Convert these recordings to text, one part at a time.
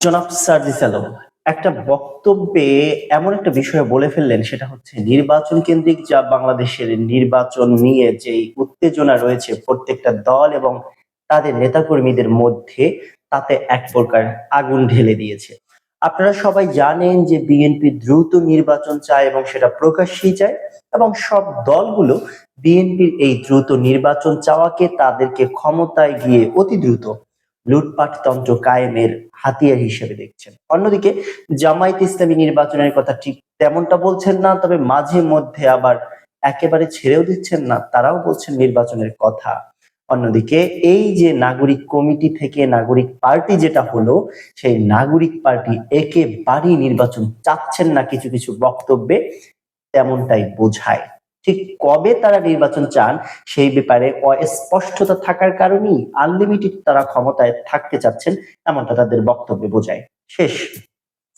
জনাব সার্জিস আলম একটা বক্তব্যে এমন একটা বিষয় বলে ফেললেন, সেটা হচ্ছে নির্বাচন কেন্দ্রিক যা বাংলাদেশের নির্বাচন নিয়ে যে উত্তেজনা রয়েছে প্রত্যেকটা দল এবং তাদের নেতাকর্মীদের মধ্যে, তাতে এক প্রকার আগুন ঢেলে দিয়েছে। আপনারা সবাই জানেন যে বিএনপি দ্রুত নির্বাচন চায় এবং সেটা প্রকাশ্যেই চায় এবং সব দলগুলো বিএনপির এই দ্রুত নির্বাচন চাওয়াকে তাদেরকে ক্ষমতায় গিয়ে অতি দ্রুত লুটপাট তন্ত্র কায়েমের হাতিয়ার হিসেবে দেখছেন। অন্যদিকে জামায়াত ইসলামী নির্বাচনের কথা ঠিক তেমনটা বলছেন না, তবে মাঝে মধ্যে আবার একেবারে ছেড়েও দিচ্ছেন না, তারাও বলছেন নির্বাচনের কথা। অন্যদিকে এই যে নাগরিক কমিটি থেকে নাগরিক পার্টি যেটা হলো, সেই নাগরিক পার্টি একেবারেই নির্বাচন চাচ্ছেন না কিছু কিছু বক্তব্যে, তেমনটাই বোঝায়। ঠিক কবে তারা নির্বাচন চান সেই ব্যাপারে অস্পষ্টতা থাকার কারণেই আনলিমিটেড তারা ক্ষমতায় থাকতে চাচ্ছেন এমনটা তাদের বক্তব্যে বোঝায়। শেষ।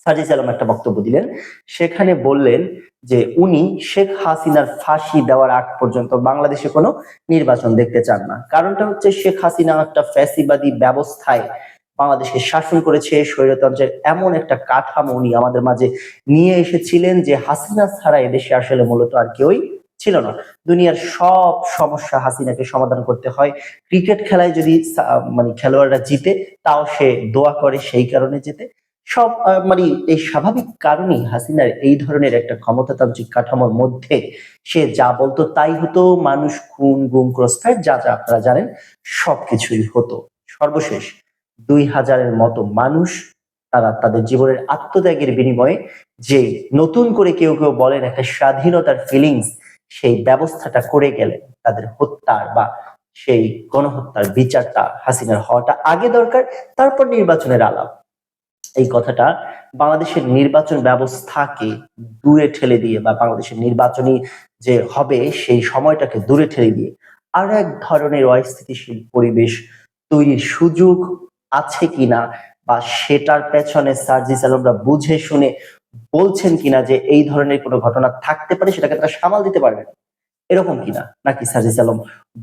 সাজিস আলম একটা বক্তব্য দিলেন। সেখানে বললেন যে উনি শেখ হাসিনার ফাঁসি দেওয়ার আগ পর্যন্ত বাংলাদেশে কোনো নির্বাচন দেখতে চান না। কারণটা হচ্ছে শেখ হাসিনা একটা ফ্যাসিবাদী ব্যবস্থায় বাংলাদেশকে শাসন করেছে, স্বৈরতন্ত্রের এমন একটা কাঠামো উনি আমাদের মাঝে নিয়ে এসেছিলেন যে হাসিনা ছাড়া এদেশে আসলে মূলত আর কেউই ছিল না। দুনিয়ার সব সমস্যা হাসিনাকে সমাধান করতে হয়। ক্রিকেট খেলায় যদি মানে খেলোয়াড়রা জিতে, তাও সে দোয়া করে সেই কারণে জিতে। সব মানে এই স্বাভাবিক কারণেই হাসিনার এই ধরনের একটা ক্ষমতাতান্ত্রিক কাঠামোর মধ্যে সে যা বলতো তাই হতো, মানুষ খুন, গুম ক্রসফায়ার যা যা আপনারা জানেন, সবকিছুই হতো। সর্বশেষ, দুই হাজারের মতো মানুষ তারা তাদের জীবনের আত্মত্যাগের বিনিময়ে যে নতুন করে কেউ কেউ বলেন একটা স্বাধীনতার ফিলিংস সেই ব্যবস্থাটা করে গেলেন তাদের হত্যার বা সেই গণহত্যার বিচারটা হাসিনার হওয়াটা আগে দরকার, তারপর নির্বাচনের আলাপ। এই কথাটা বাংলাদেশের নির্বাচন ব্যবস্থাকে দূরে ঠেলে দিয়ে বা বাংলাদেশের নির্বাচনী যে হবে সেই সময়টাকে দূরে ঠেলে দিয়ে আর এক ধরনের অস্থিতিশীল পরিবেশ তৈরির সুযোগ আছে কিনা বা সেটার পেছনে সার্জিস আলমরা বুঝে শুনে বলছেন কিনা যে এই ধরনের কোনো ঘটনা থাকতে পারে সেটাকে তারা সামাল দিতে পারবেন এরকম কিনা? নাকি সার্জিস আলম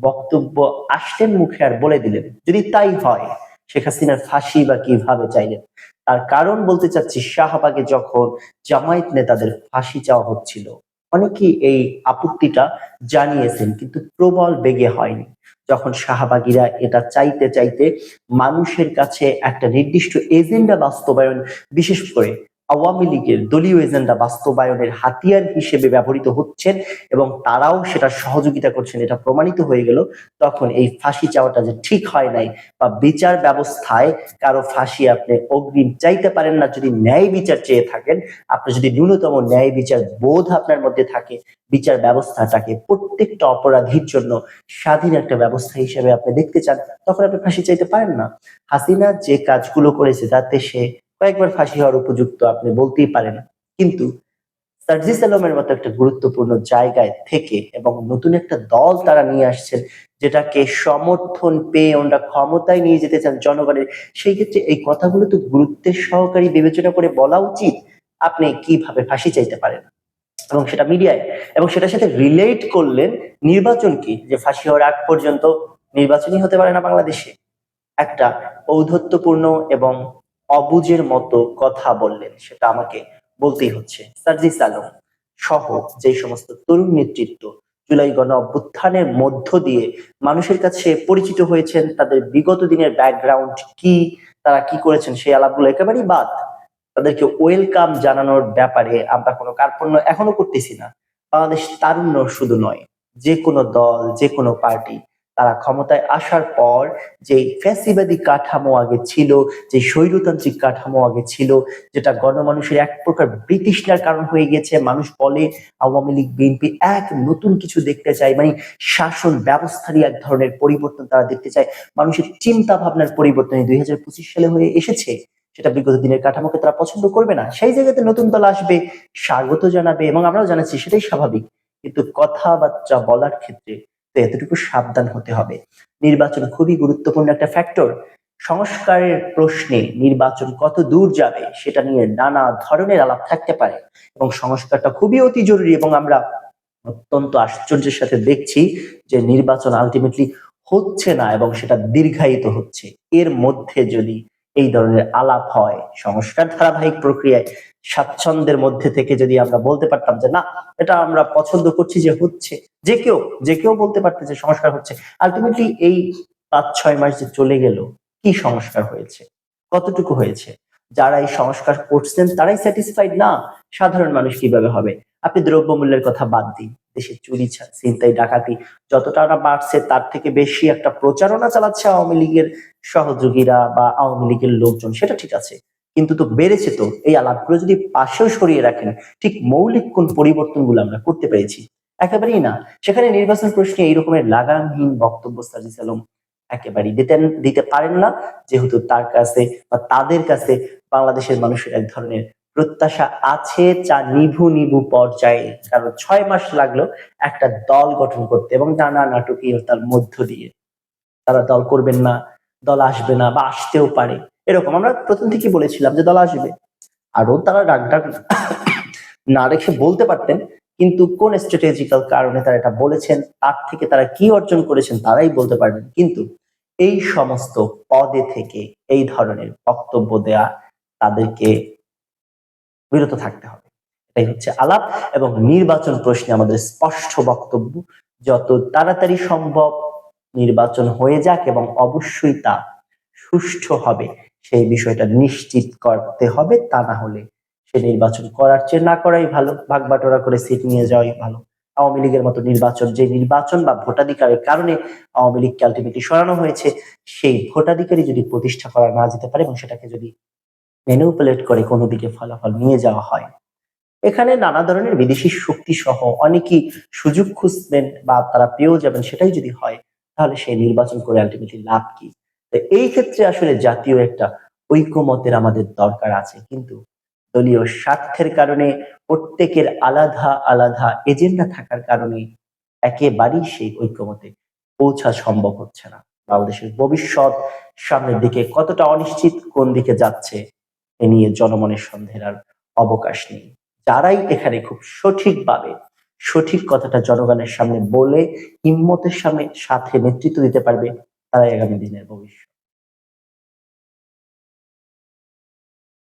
বক্তব্য আসলেন মুখে আর বলে দিলেন, যদি তাই হয়, শেখ হাসিনার ফাঁসি বা কীভাবে চাইলেন? তার কারণ বলতে চাচ্ছি শাহবাগে যখন জামায়াত নেতাদের ফাঁসি চাওয়া হচ্ছিল, অনেকেই এই আপত্তিটা জানিয়েছেন, কিন্তু প্রবল বেগে হয়নি। যখন শাহবাগীরা এটা চাইতে চাইতে মানুষের কাছে একটা নির্দিষ্ট এজেন্ডা বাস্তবায়ন, বিশেষ করে আওয়ামী লীগের দলীয় এজেন্ডা বাস্তবায়নের হাতিয়ার হিসেবে ব্যবহৃত হচ্ছেন এবং তারাও সেটা সহযোগিতা করছেন, এটা প্রমাণিত হয়ে গেল। তখন এই ফাঁসি চাওয়াটা যে ঠিক হয় নাই বা বিচার ব্যবস্থায় কারও ফাঁসি আপনি অগ্রিম চাইতে পারেন না, যদি ন্যায় বিচার চেয়ে থাকেন, আপনি যদি ন্যূনতম ন্যায় বিচার বোধ আপনার মধ্যে থাকে, বিচার ব্যবস্থাটাকে প্রত্যেকটা অপরাধীর জন্য স্বাধীন একটা ব্যবস্থা হিসেবে আপনি দেখতে চান, তখন আপনি ফাঁসি চাইতে পারেন না। হাসিনা যে কাজগুলো করেছে, তাতে সে কয়েকবার ফাঁসি হওয়ার উপযুক্ত আপনি বলতেই পারেন। কিন্তু সার্জিস আলমের মতো একটা গুরুত্বপূর্ণ জায়গায় থেকে এবং নতুন একটা দল তারা নিয়ে আসছেন, যেটাকে সমর্থন পেয়ে ওনারা ক্ষমতায় নিয়ে যেতে চান জনগণের, সেই ক্ষেত্রে এই কথাগুলো তো গুরুত্বের সহকারী বিবেচনা করে বলা উচিত আপনি কীভাবে ফাঁসি চাইতে পারেন। এবং সেটা মিডিয়ায়, এবং সেটার সাথে রিলেট করলেন নির্বাচন কি? যে ফাঁসি হওয়ার আগ পর্যন্ত নির্বাচনই হতে পারে না বাংলাদেশে। একটা ঔদ্ধত্যপূর্ণ এবং অবুজের মতো কথা বললেন, সেটা আমাকে বলতেই হচ্ছে। সার্জিস আলম সহ যে সমস্ত তরুণ নেতৃত্ব জুলাই গণ অভ্যুত্থানের মধ্য দিয়ে মানুষের কাছে পরিচিত হয়েছেন, তাদের বিগত দিনের ব্যাকগ্রাউন্ড কি, তারা কি করেছেন সেই আলাপগুলো একেবারেই বাদ। তাদেরকে ওয়েলকাম জানানোর ব্যাপারে আমরা কোনো কার্পণ্য এখনও করতেছি না। বাংলাদেশ তারুণ্য শুধু নয়, যে কোনো দল, যে কোনো পার্টি তারা ক্ষমতায় আসার পর যে ফ্যাসিবাদী কাঠামো আগে ছিল যে স্বৈরতান্ত্রিক কাঠামো আগে ছিল, যেটা গণমানুষের এক প্রকার বৃতৃষ্ণার কারণ হয়ে গেছে, মানুষ বলে আওয়ামী লীগ, বিএনপি এক নতুন কিছু দেখতে চায় মানে শাসন ব্যবস্থারই এক ধরনের পরিবর্তন তারা দেখতে চায়। মানুষের চিন্তা ভাবনার পরিবর্তন দুই হাজার পঁচিশ সালে হয়ে এসেছে। সেটা বিগত দিনের কাঠামোকে তারা পছন্দ করবে না। সেই জায়গাতে নতুন দল আসবে, স্বাগত জানাবে এবং আমরাও জানাচ্ছি সেটাই স্বাভাবিক। কিন্তু কথাবার্তা বলার ক্ষেত্রে এতটুকু সাবধান হতে হবে। নির্বাচন খুবই গুরুত্বপূর্ণ একটা ফ্যাক্টর সংস্কারের প্রশ্নে নির্বাচন কত দূর যাবে সেটা নিয়ে নানা ধরনের আলাপ থাকতে পারে এবং সংস্কারটা খুবই অতি জরুরি এবং আমরা অত্যন্ত আশ্চর্যের সাথে দেখছি যে নির্বাচন আলটিমেটলি হচ্ছে না এবং সেটা দীর্ঘায়িত হচ্ছে। এর মধ্যে যদি এই ধরনের আলাপ হয় সংস্কার ধারাবাহিক প্রক্রিয়ায় স্বাচ্ছন্দ্যের মধ্যে থেকে যদি আমরা বলতে পারতাম যে, না, এটা আমরা পছন্দ করছি যে হচ্ছে। যে কেউ যে কেউ বলতে পারতে যে সংস্কার হচ্ছে। আলটিমেটলি এই পাঁচ, ছয় মাস যে চলে গেল, কি সংস্কার হয়েছে? কতটুকু হয়েছে? যারা এই সংস্কার করছেন, তারাই স্যাটিসফাইড না, সাধারণ মানুষ কীভাবে হবে? আপনি দ্রব্যমূল্যের কথা বাদ দিন। দেশে চুরি ছিনতাই, ডাকাতি যতটা না বাড়ছে, তার থেকে বেশি একটা প্রচারণা চালাচ্ছে আওয়ামী লীগের সহযোগীরা বা আওয়ামী লীগের লোকজন। সেটা ঠিক আছে, কিন্তু তো বেড়েছে তো। এই আলাপগুলো যদি পাশেও সরিয়ে রাখেন, ঠিক মৌলিক কোন পরিবর্তনগুলো আমরা করতে পেরেছি? একেবারেই না। সেখানে নির্বাচন প্রশ্নে এই রকমের লাগামহীন বক্তব্য সাজিস আলম একেবারেই দিতেন দিতে পারেন না। যেহেতু তার কাছে বা তাদের কাছে বাংলাদেশের মানুষের এক ধরনের প্রত্যাশা আছে যা নিভু নিভু পর্যায়ে। কারণ ছয় মাস লাগল একটা দল গঠন করতে এবং নানা নাটকীয়তার মধ্য দিয়ে। তারা দল করবেন না, দল আসবে না বা আসতেও পারে। এরকম আমরা প্রথম থেকে বলেছিলাম যে দল আসবে। আরও তারা ডাক ডাক না রেখে বলতে পারতেন, কিন্তু কোন স্ট্র্যাটেজিক্যাল কারণে তারা এটা বলেছেন, তার থেকে তারা কি অর্জন করেছেন তারাই বলতে পারবেন। কিন্তু এই সমস্ত পদে থেকে এই ধরনের বক্তব্য দেয়া তাদেরকে বিরত থাকতে হবে। এটাই হচ্ছে আলাপ এবং নির্বাচন প্রশ্নে আমাদের স্পষ্ট বক্তব্য। যত তাড়াতাড়ি সম্ভব নির্বাচন হয়ে যাক এবং অবশ্যই তা সুষ্ঠু হবে। সেই বিষয়টা নিশ্চিত করতে হবে। তা না হলে সে নির্বাচন করার চেয়ে না করাই ভালো। ভাগ বাটোয়ারা করে সিট নিয়ে যাওয়াই ভালো। আওয়ামী লীগের মতো নির্বাচন, যে নির্বাচন বা ভোটাধিকারের কারণে আওয়ামী লীগকে আলটিমেটলি সরানো হয়েছে, সেই ভোটাধিকারই যদি প্রতিষ্ঠা করা না যেতে পারে এবং সেটাকে যদি ম্যানিপুলেট করে কোনো দিকে ফলাফল নিয়ে যাওয়া হয়। এখানে নানা ধরনের বিদেশি শক্তি সহ অনেকেই সুযোগ খুঁজবেন বা তারা পেয়েও যাবেন, সেটাই যদি হয়, তাহলে সেই নির্বাচন করে আলটিমেটলি লাভ কি? এই ক্ষেত্রে আসলে জাতীয় একটা ঐক্যমতের আমাদের দরকার আছে। কিন্তু দলীয় স্বার্থের কারণে, প্রত্যেকের আলাদা আলাদা এজেন্ডা থাকার কারণে একেবারেই সেই ঐক্যমতে পৌঁছা সম্ভব হচ্ছে না। বাংলাদেশের ভবিষ্যৎ সামনের দিকে কতটা অনিশ্চিত কোন দিকে যাচ্ছে এ নিয়ে জনমনের সন্দেহের আর অবকাশ নেই। যারাই এখানে খুব সঠিকভাবে সঠিক কথাটা জনগণের সামনে বলে, হিম্মতের সামনে, সাথে নেতৃত্ব দিতে পারবে, তারাই আগামী দিনের ভবিষ্যৎ।